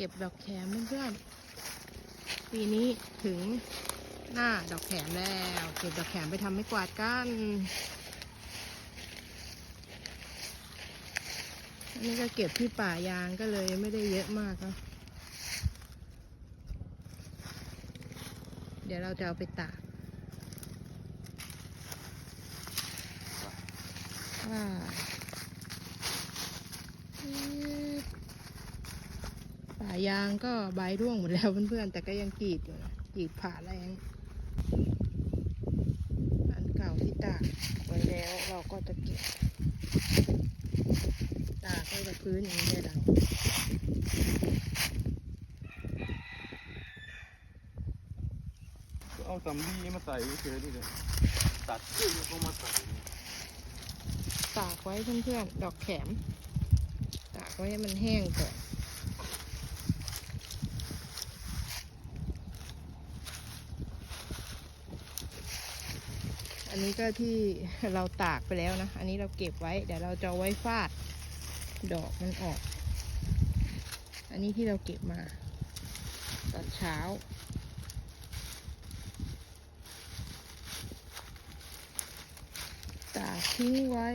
ก็บดอกแขมเพื่อนๆปีนี้ถึงหน้าดอกแขมแล้ว เก็บดอกแขมไปทำไม้กวาดกันอันนี้ก็เก็บที่ป่ายางก็เลยไม่ได้เยอะมากเนะเดี๋ยวเราจะเอาไปตากว่าอืม ป่ายางก็ใบร่วงหมดแล้วเพื่อนๆ แต่ก็ยังกรีดอยู่นะกรีดผ่าแรงอันเก่าที่ตากไว้แล้วเราก็จะเก็บตากไว้กับพื้นอย่างนี้ได้ดังก็เอาสำลีมาใส่เฉยๆนี่เลยตัดขึ้นแล้วก็มาใส่ตากไว้เพื่อนๆ ดอกแขม ตากไว้ให้มันแห้งก่อน อันนี้ก็ที่เราตากไปแล้วนะ อันนี้เราเก็บไว้ เดี๋ยวเราจะไว้ฟาดดอกมันออก อันนี้ที่เราเก็บมาตอนเช้า ตากทิ้งไว้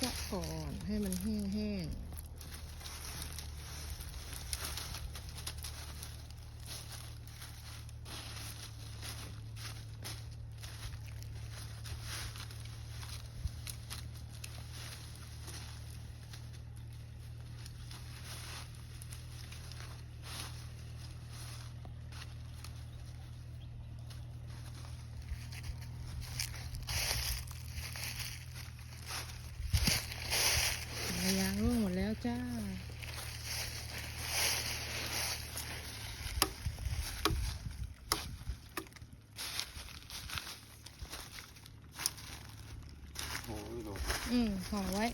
ซะก่อนให้มันแห้งๆยางร่วงหมดแล้ว จ้าโอ้ยโดนอืมห่อไว้